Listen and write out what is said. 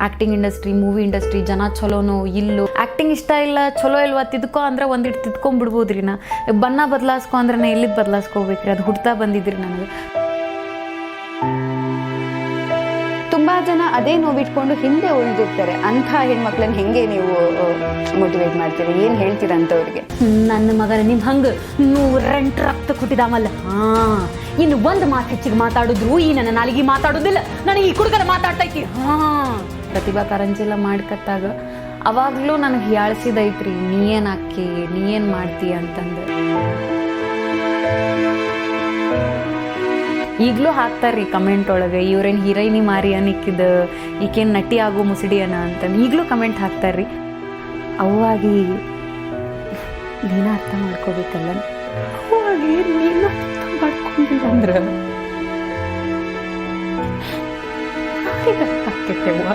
Acting industry, movie industry, ಜನ ಚಲೋನೋ ಇಲ್ಲೋ. Acting ಇಷ್ಟ ಇಲ್ಲ ಚಲೋ ಇಲ್ವಾ? ತಿದ್ಕೋ ಅಂದ್ರೆ ಒಂದಿಟ್ಟು ತಿದ್ಕೊಂಡ್ಬಿಡ್ಬೋದ್ರಿ ನಾ. ಬಣ್ಣ ಬದಲಾಸ್ಕೊ ಅಂದ್ರೆ ನಾ ಎಲ್ಲಿದ್ದು ಬದಲಾಸ್ಕೋಬೇಕ್ರಿ? ಅದು ಹುಡ್ತಾ ಬಂದಿದ್ರಿ ನನಗೆ. ಜನ ಅದೇ ನೋವಿಟ್ಕೊಂಡು ಹಿಂದೆ ಉಳಿದಿರ್ತಾರೆ. ಅಂಥ ಹೆಣ್ಮಕ್ಳನ್ನ ಹೆಂಗೆ ನೀವು ಮೋಟಿವೇಟ್ ಮಾಡ್ತೀರಿ? ಏನು ಹೇಳ್ತೀರಾ ಅಂತವ್ರಿಗೆ ನನ್ನ ಮಗನ ನಿಮ್ ಹಂಗ ನೂರೆಂಟು ರಕ್ತ ಕುಟ್ಟಿದಾಮಲ್ಲ ಹಾ ಇನ್ನು ಒಂದು ಮಾತು ಹೆಚ್ಚಿಗೆ ಮಾತಾಡಿದ್ರು ಈ ನನ್ನ ನಾಲಿಗೆ ಮಾತಾಡೋದಿಲ್ಲ. ನನಗೆ ಈ ಕುಡುಗರ ಮಾತಾಡ್ತೈತಿ. ಹಾ. ಪ್ರತಿಭಾ ಕಾರಂಜಿಲ್ಲ ಮಾಡ್ಕತ್ತಾಗ ಅವಾಗ್ಲೂ ನನಗೆ ಹೀಯಾಳ್ಸಿದೈತ್ರಿ ನೀ ಏನ್ ಹಾಕಿ ನೀ ಏನು ಮಾಡ್ತೀಯ ಅಂತಂದು. ಈಗಲೂ ಹಾಕ್ತಾರೆ ರೀ ಕಮೆಂಟ್ ಒಳಗೆ, ಇವ್ರೇನು ಹೀರೋಯಿನಿ ಮಾರಿ ಅನಿಕ್ಕಿದ ಈಕೇನು ನಟಿ ಆಗೋ ಮುಸುಡಿಯನ ಅಂತ ಈಗಲೂ ಕಮೆಂಟ್ ಹಾಕ್ತಾರ್ರಿ. ಅವಾಗಿ ನೀನ ಅರ್ಥ ಮಾಡ್ಕೋಬೇಕಲ್ಲ? ಅವಾಗಿ ನೀನು ಅರ್ಥ ಮಾಡ್ಕೊಂಡಿಲ್ಲ ಅಂದ್ರೆ? ಆಗ್ತೈತೆ ಅರ್ಥ ಆಕ್ಕೈತೆವ್ವ